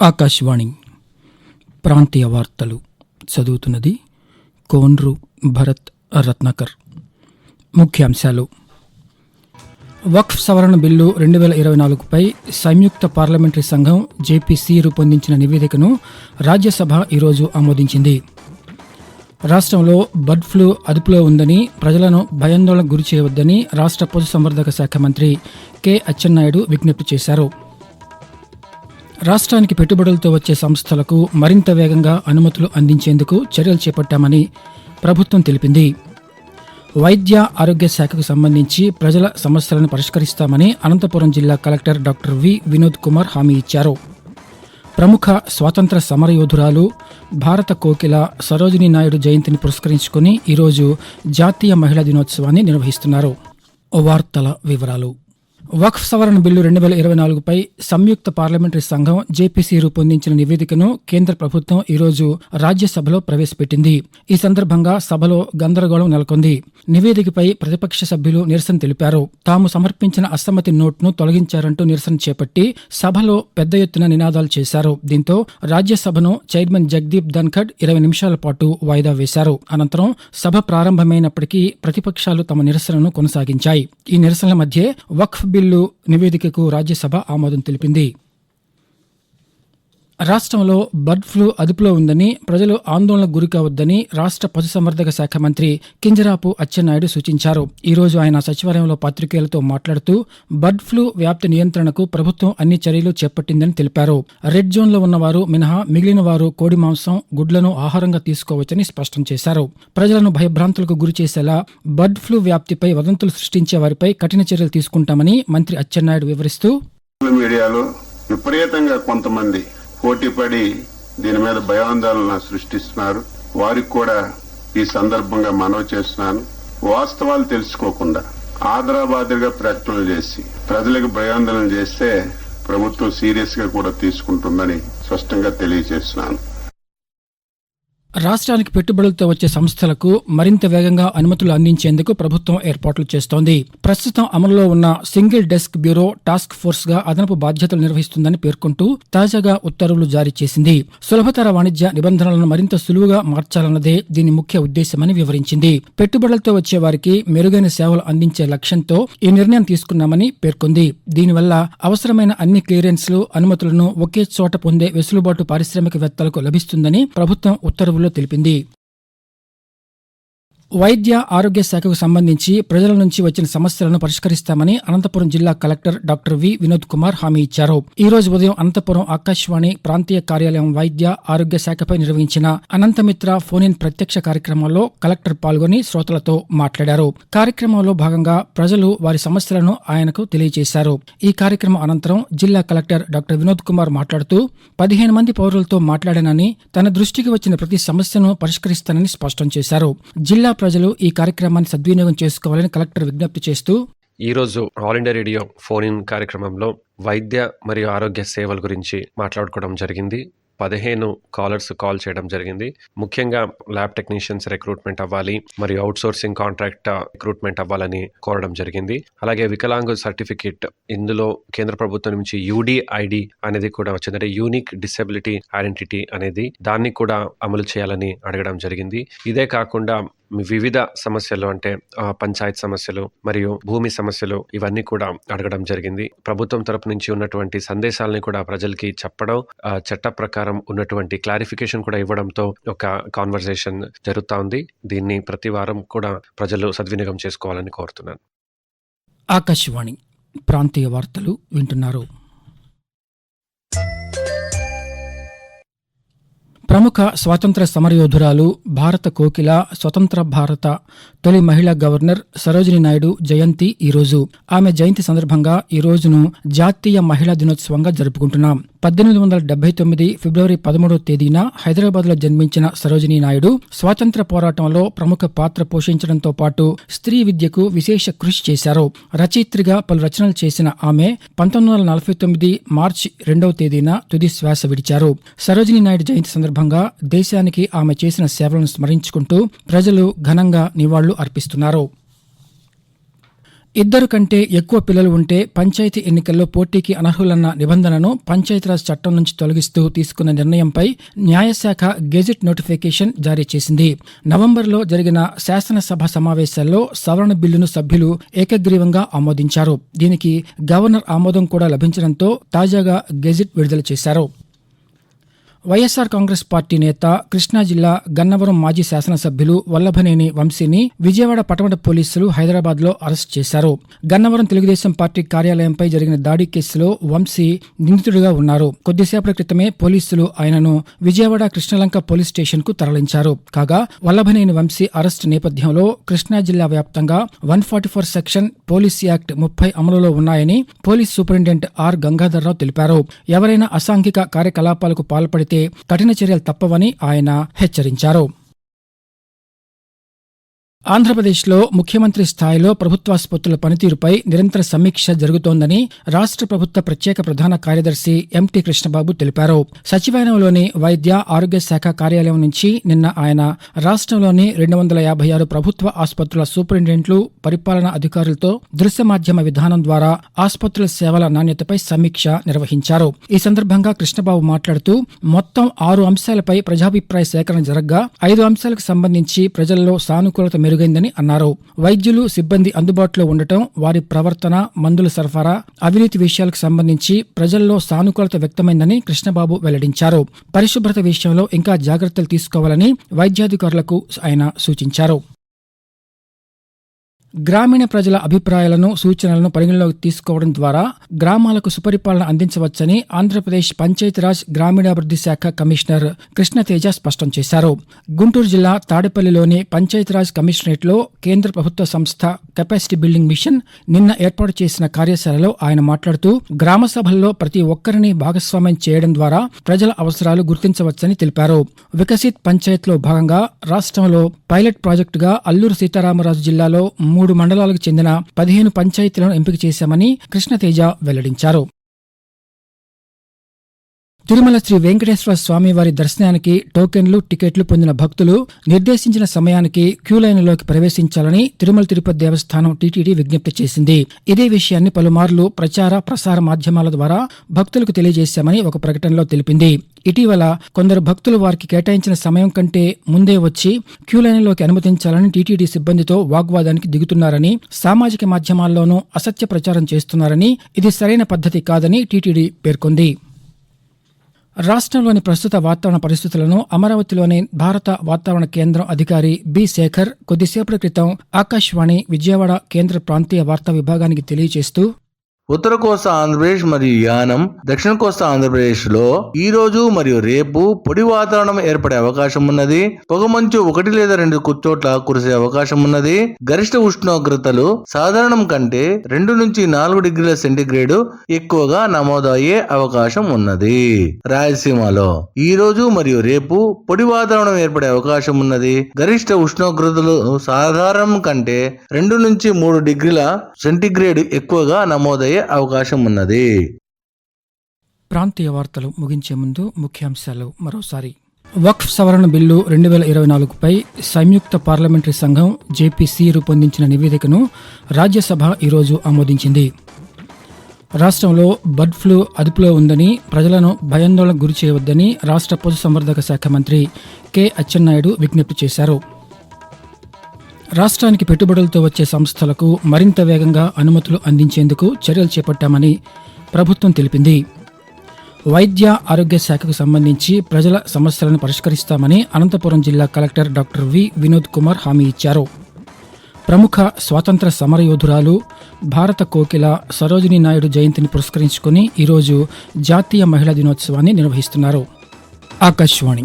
ఆకాశవాణి ప్రాంతీయ వార్తలు చదువుతున్నది కోన్రు భరత్ రత్నాకర్. ముఖ్యాంశాలు. వక్ఫ్ సవరణ బిల్లు రెండు వేల ఇరవై నాలుగుపై సంయుక్త పార్లమెంటరీ సంఘం జేపీసీ రూపొందించిన నివేదికను రాజ్యసభ ఈరోజు ఆమోదించింది. రాష్ట్రంలో బర్డ్ ఫ్లూ అదుపులో ఉందని ప్రజలను భయాందోళనకు గురి చేయవద్దని రాష్ట్ర పశుసంవర్ధక శాఖ మంత్రి కె అచ్చెన్నాయుడు విజ్ఞప్తి చేశారు. రాష్ట్రానికి పెట్టుబడులతో వచ్చే సంస్థలకు మరింత వేగంగా అనుమతులు అందించేందుకు చర్యలు చేపట్టామని ప్రభుత్వం తెలిపింది. వైద్య ఆరోగ్య శాఖకు సంబంధించి ప్రజల సమస్యలను పరిష్కరిస్తామని అనంతపురం జిల్లా collector doctor V Vinod Kumar హామీ ఇచ్చారు. ప్రముఖ స్వాతంత్ర సమరయోధురాలు భారత కోకిల సరోజిని నాయుడు జయంతిని పురస్కరించుకుని ఈరోజు జాతీయ మహిళా దినోత్సవాన్ని నిర్వహిస్తున్నారు. వార్తల వివరాలు. వక్ఫ్ సవరణ బిల్లు రెండు వేల ఇరవై నాలుగుపై సంయుక్త పార్లమెంటరీ సంఘం జేపీసీ రూపొందించిన నివేదికను కేంద్ర ప్రభుత్వం ఈరోజు రాజ్యసభలో ప్రవేశపెట్టింది. ఈ సందర్భంగా సభలో గందరగోళం నెలకొంది. నివేదికపై ప్రతిపక్ష సభ్యులు నిరసన తెలిపారు. తాము సమర్పించిన అసమ్మతి నోట్ను తొలగించారంటూ నిరసన చేపట్టి సభలో పెద్ద ఎత్తున నినాదాలు చేశారు. దీంతో రాజ్యసభను చైర్మన్ జగదీప్ ధన్ఖడ్ ఇరవై నిమిషాల పాటు వాయిదా వేశారు. అనంతరం సభ ప్రారంభమైనప్పటికీ ప్రతిపక్షాలు తమ నిరసనను కొనసాగించాయి. ఈ నిరసనల మధ్య వక్ఫ్ బిల్లు నివేదికకు రాజ్యసభ ఆమోదం తెలిపింది. రాష్ట్రంలో బర్డ్ ఫ్లూ అదుపులో ఉందని ప్రజలు ఆందోళనకు గురికావద్దని రాష్ట్ర పశుసంవర్ధక శాఖ మంత్రి కింజరాపు అచ్చెన్నాయుడు సూచించారు. ఈరోజు ఆయన సచివాలయంలో పాత్రికేయులతో మాట్లాడుతూ బర్డ్ ఫ్లూ వ్యాప్తి నియంత్రణకు ప్రభుత్వం అన్ని చర్యలు చేపట్టిందని తెలిపారు. రెడ్ జోన్లో ఉన్నవారు మినహా మిగిలిన వారు కోడి మాంసం గుడ్లను ఆహారంగా తీసుకోవచ్చని స్పష్టం చేశారు. ప్రజలను భయభ్రాంతులకు గురి చేసేలా బర్డ్ ఫ్లూ వ్యాప్తిపై వదంతులు సృష్టించే వారిపై కఠిన చర్యలు తీసుకుంటామని మంత్రి అచ్చెన్నాయుడు వివరిస్తూ మీడియాలో విపరీతంగా కొంతమంది పోటీపడి దీని మీద భయాందోళన సృష్టిస్తున్నారు. వారికి కూడా ఈ సందర్భంగా మనవి చేస్తున్నాను. వాస్తవాలు తెలుసుకోకుండా ఆదరాబాదరిగా ప్రకటనలు చేసి ప్రజలకు భయాందోళన చేస్తే ప్రభుత్వం సీరియస్గా కూడా తీసుకుంటుందని స్పష్టంగా తెలియజేస్తున్నాను. రాష్ట్రానికి పెట్టుబడులతో వచ్చే సంస్థలకు మరింత వేగంగా అనుమతులు అందించేందుకు ప్రభుత్వం ఏర్పాట్లు చేస్తోంది. ప్రస్తుతం అమలులో ఉన్న సింగిల్ డెస్క్ బ్యూరో టాస్క్ ఫోర్స్గా అదనపు బాధ్యతలు నిర్వహిస్తుందని పేర్కొంటూ తాజాగా ఉత్తర్వులు జారీ చేసింది. సులభతర వాణిజ్య నిబంధనలను మరింత సులువుగా మార్చాలన్నదే దీని ముఖ్య ఉద్దేశమని వివరించింది. పెట్టుబడులతో వచ్చే వారికి మెరుగైన సేవలు అందించే లక్ష్యంతో ఈ నిర్ణయం తీసుకున్నామని పేర్కొంది. దీనివల్ల అవసరమైన అన్ని క్లియరెన్స్లు అనుమతులను ఒకే చోట పొందే వెసులుబాటు పారిశ్రామికవేత్తలకు లభిస్తుందని ప్రభుత్వం ఉత్తర్వుల్లో తెలిపింది. వైద్య ఆరోగ్య శాఖకు సంబంధించి ప్రజల నుంచి వచ్చిన సమస్యలను పరిష్కరిస్తామని అనంతపురం జిల్లా collector doctor V Vinod Kumar హామీ ఇచ్చారు. ఈ రోజు ఉదయం అనంతపురం ఆకాశవాణి ప్రాంతీయ కార్యాలయం వైద్య ఆరోగ్య శాఖపై నిర్వహించిన అనంతమిత్ర ఫోన్ ఇన్ ప్రత్యక్ష కార్యక్రమంలో కలెక్టర్ పాల్గొని శ్రోతలతో మాట్లాడారు. కార్యక్రమంలో భాగంగా ప్రజలు వారి సమస్యలను ఆయనకు తెలియజేశారు. ఈ కార్యక్రమం అనంతరం జిల్లా కలెక్టర్ డాక్టర్ వినోద్ కుమార్ మాట్లాడుతూ పదిహేను మంది పౌరులతో మాట్లాడానని తన దృష్టికి వచ్చిన ప్రతి సమస్యను పరిష్కరిస్తానని స్పష్టం చేశారు. జిల్లా ప్రజలు ఈ కార్యక్రమాన్ని సద్వినియోగం చేసుకోవాలని కలెక్టర్ విజ్ఞప్తి చేస్తూ ఈరోజు All India Radio phone in కార్యక్రమంలో వైద్య మరియు ఆరోగ్య సేవల గురించి మాట్లాడుకోవడం జరిగింది. పదిహేను కాలర్స్ కాల్ చేయడం జరిగింది. ముఖ్యంగా ల్యాబ్ టెక్నీషియన్స్ రిక్రూట్మెంట్ అవ్వాలి మరియు అవుట్ సోర్సింగ్ కాంట్రాక్ట్ రిక్రూట్మెంట్ అవ్వాలని కోరడం జరిగింది. అలాగే వికలాంగు సర్టిఫికేట్ ఇందులో కేంద్ర ప్రభుత్వం నుంచి యూడిఐడి అనేది కూడా వచ్చింది. అంటే యూనిక్ డిసెబిలిటీ ఐడెంటిటీ అనేది దాన్ని కూడా అమలు చేయాలని అడగడం జరిగింది. ఇదే కాకుండా వివిధ సమస్యలు అంటే పంచాయత్ సమస్యలు మరియు భూమి సమస్యలు ఇవన్నీ కూడా అడగడం జరిగింది. ప్రభుత్వం తరపు నుంచి ఉన్నటువంటి సందేశాలని కూడా ప్రజలకి చెప్పడం చట్ట ప్రకారం ఉన్నటువంటి క్లారిఫికేషన్ కూడా ఇవ్వడంతో ఒక కాన్వర్సేషన్ జరుగుతూ ఉంది. దీన్ని ప్రతి వారం కూడా ప్రజలు సద్వినియోగం చేసుకోవాలని కోరుతున్నాను. ఆకాశవాణి ప్రాంతీయ వార్తలు వింటున్నారు. ప్రముఖ స్వాతంత్ర సమరయోధురాలు భారత కోకిల స్వతంత్ర భారత తొలి మహిళా గవర్నర్ సరోజిని నాయుడు జయంతి ఈరోజు. ఆమె జయంతి సందర్భంగా ఈ రోజును జాతీయ మహిళా దినోత్సవంగా జరుపుకుంటున్నాం. పద్దెనిమిది వందల డెబ్బై తొమ్మిది ఫిబ్రవరి పదమూడవ తేదీన హైదరాబాద్లో జన్మించిన సరోజినీ నాయుడు స్వాతంత్ర పోరాటంలో ప్రముఖ పాత్ర పోషించడంతో పాటు స్త్రీ విద్యకు విశేష కృషి చేశారు. రచయిత్రిగా పలు రచనలు చేసిన ఆమె పంతొమ్మిది వందల నలభై తొమ్మిది మార్చి రెండవ తేదీన తుది శ్వాస విడిచారు. సరోజినీ నాయుడు జయంతి సందర్భంగా దేశానికి ఆమె చేసిన సేవలను స్మరించుకుంటూ ప్రజలు ఘనంగా నివాళులు అర్పిస్తున్నారు. ఇద్దరు కంటే ఎక్కువ పిల్లలు ఉంటే పంచాయతీ ఎన్నికల్లో పోటీకి అనర్హులన్న నిబంధనను పంచాయతీరాజ్ చట్టం నుంచి తొలగిస్తూ తీసుకున్న నిర్ణయంపై న్యాయశాఖ గెజిట్ నోటిఫికేషన్ జారీ చేసింది. నవంబర్లో జరిగిన శాసనసభ సమావేశాల్లో సవరణ బిల్లును సభ్యులు ఏకగ్రీవంగా ఆమోదించారు. దీనికి గవర్నర్ ఆమోదం కూడా లభించడంతో తాజాగా గెజిట్ విడుదల చేశారు. వైఎస్సార్ కాంగ్రెస్ పార్టీ నేత కృష్ణా జిల్లా గన్నవరం మాజీ శాసనసభ్యులు వల్లభనేని వంశీని విజయవాడ పటమట పోలీసులు హైదరాబాద్లో అరెస్ట్ చేశారు. గన్నవరం తెలుగుదేశం పార్టీ కార్యాలయంపై జరిగిన దాడి కేసులో వంశీ నిందితుడిగా ఉన్నారు. కొద్దిసేపటి క్రితమే పోలీసులు ఆయనను విజయవాడ కృష్ణలంక పోలీస్ స్టేషన్కు తరలించారు. కాగా వల్లభనేని వంశీ అరెస్ట్ నేపథ్యంలో కృష్ణా జిల్లా వ్యాప్తంగా one forty four section police act ముప్పై అమలులో ఉన్నాయని పోలీస్ సూపరింటెండెంట్ ఆర్ గంగాధర్రావు తెలిపారు. ఎవరైనా అసాంఘిక కార్యకలాపాలకు పాల్పడితే కఠిన చర్యలు తప్పవని ఆయన హెచ్చరించారు. ఆంధ్రప్రదేశ్లో ముఖ్యమంత్రి స్థాయిలో ప్రభుత్వాసుపత్రుల పనితీరుపై నిరంతర సమీక్ష జరుగుతోందని రాష్ట్ర ప్రభుత్వ ప్రత్యేక ప్రధాన కార్యదర్శి ఎంటీ కృష్ణబాబు తెలిపారు. సచివాలయంలోని వైద్య ఆరోగ్య శాఖ కార్యాలయం నుంచి నిన్న ఆయన రాష్ట్రంలోని రెండు వందల యాభై ఆరు ప్రభుత్వ ఆసుపత్రుల సూపరింటెండెంట్లు పరిపాలనా అధికారులతో దృశ్య మాధ్యమ విధానం ద్వారా ఆసుపత్రుల సేవల నాణ్యతపై సమీక్ష నిర్వహించారు. ఈ సందర్భంగా కృష్ణబాబు మాట్లాడుతూ మొత్తం ఆరు అంశాలపై ప్రజాభిప్రాయ సేకరణ జరగ్గా ఐదు అంశాలకు సంబంధించి ప్రజల్లో సానుకూలత మెరుగైందని అన్నారు. వైద్యులు సిబ్బంది అందుబాటులో ఉండటం వారి ప్రవర్తన మందుల సరఫరా అవినీతి విషయాలకు సంబంధించి ప్రజల్లో సానుకూలత వ్యక్తమైందని కృష్ణబాబు వెల్లడించారు. పరిశుభ్రత విషయంలో ఇంకా జాగ్రత్తలు తీసుకోవాలని వైద్యాధికారులకు ఆయన సూచించారు. గ్రామీణ ప్రజల అభిప్రాయాలను సూచనలను పరిగణలోకి తీసుకోవడం ద్వారా గ్రామాలకు సుపరిపాలన అందించవచ్చని ఆంధ్రప్రదేశ్ పంచాయతీరాజ్ గ్రామీణాభివృద్ధి శాఖ కమిషనర్ కృష్ణతేజ స్పష్టం చేశారు. గుంటూరు జిల్లా తాడేపల్లిలోని పంచాయతీరాజ్ కమిషనరేట్లో కేంద్ర ప్రభుత్వ సంస్థ కెపాసిటీ బిల్డింగ్ మిషన్ నిన్న ఏర్పాటు చేసిన కార్యశాలలో ఆయన మాట్లాడుతూ గ్రామ సభల్లో ప్రతి ఒక్కరిని భాగస్వామ్యం చేయడం ద్వారా ప్రజల అవసరాలు గుర్తించవచ్చని తెలిపారు. వికసిత్ పంచాయత్లో భాగంగా రాష్ట్రంలో పైలట్ ప్రాజెక్టుగా అల్లూరు సీతారామరాజు జిల్లాలో మూడు మండలాలకు చెందిన పదిహేను పంచాయతీలను ఎంపిక చేశామని కృష్ణతేజ వెల్లడించారు. తిరుమల శ్రీ వెంకటేశ్వర స్వామి వారి దర్శనానికి టోకెన్లు టికెట్లు పొందిన భక్తులు నిర్దేశించిన సమయానికి క్యూ లైన్లోకి ప్రవేశించాలని తిరుమల తిరుపతి దేవస్థానం టీటీడీ విజ్ఞప్తి చేసింది. ఇదే విషయాన్ని పలుమార్లు ప్రచార ప్రసార మాధ్యమాల ద్వారా భక్తులకు తెలియజేశామని ఒక ప్రకటనలో తెలిపింది. ఇటీవల కొందరు భక్తులు వారికి కేటాయించిన సమయం కంటే ముందే వచ్చి క్యూ లైన్లోకి అనుమతించాలని టీటీడీ సిబ్బందితో వాగ్వాదానికి దిగుతున్నారని సామాజిక మాధ్యమాల్లోనూ అసత్య ప్రచారం చేస్తున్నారని ఇది సరైన పద్ధతి కాదని టీటీడీ పేర్కొంది. రాష్ట్రంలోని ప్రస్తుత వాతావరణ పరిస్థితులను అమరావతిలోని భారత వాతావరణ కేంద్రం అధికారి బి శేఖర్ కొద్దిసేపటి క్రితం ఆకాశవాణి విజయవాడ కేంద్ర ప్రాంతీయ వార్తా విభాగానికి తెలియజేస్తూ ఉత్తర కోస్తా ఆంధ్రప్రదేశ్ మరియు యానం దక్షిణ కోస్తా ఆంధ్రప్రదేశ్లో ఈ రోజు మరియు రేపు పొడి వాతావరణం ఏర్పడే అవకాశం ఉన్నది. పొగమంచు ఒకటి లేదా రెండు చోట్ల కురిసే అవకాశం ఉన్నది. గరిష్ట ఉష్ణోగ్రతలు సాధారణం కంటే రెండు నుంచి నాలుగు డిగ్రీల సెంటీగ్రేడ్ ఎక్కువగా నమోదయ్యే అవకాశం ఉన్నది. రాయలసీమలో ఈ రోజు మరియు రేపు పొడి వాతావరణం ఏర్పడే అవకాశం ఉన్నది. గరిష్ట ఉష్ణోగ్రతలు సాధారణం కంటే రెండు నుంచి మూడు డిగ్రీల సెంటీగ్రేడ్ ఎక్కువగా నమోదయ్యే అవకాశం ఉన్నది ప్రాంతీయ వార్తలు ముగించే ముందు ముఖ్యాంశాలు మరోసారి. వక్ఫ్ సవరణ బిల్లు రెండు వేల ఇరవై నాలుగుపై సంయుక్త పార్లమెంటరీ సంఘం జేపీసీ రూపొందించిన నివేదికను రాజ్యసభ ఈరోజు ఆమోదించింది. రాష్ట్రంలో బర్డ్ ఫ్లూ అదుపులో ఉందని ప్రజలను భయాందోళనకు గురి చేయవద్దని రాష్ట్ర పశుసంవర్ధక శాఖ మంత్రి కె అచ్చెన్నాయుడు విజ్ఞప్తి చేశారు. రాష్ట్రానికి పెట్టుబడులతో వచ్చే సంస్థలకు మరింత వేగంగా అనుమతులు అందించేందుకు చర్యలు చేపట్టామని ప్రభుత్వం తెలిపింది. వైద్య ఆరోగ్య శాఖకు సంబంధించి ప్రజల సమస్యలను పరిష్కరిస్తామని అనంతపురం జిల్లా collector doctor V Vinod Kumar హామీ ఇచ్చారు. ప్రముఖ స్వాతంత్ర సమరయోధురాలు భారత కోకిల సరోజిని నాయుడు జయంతిని పురస్కరించుకుని ఈరోజు జాతీయ మహిళా దినోత్సవాన్ని నిర్వహిస్తున్నారు. ఆకాశవాణి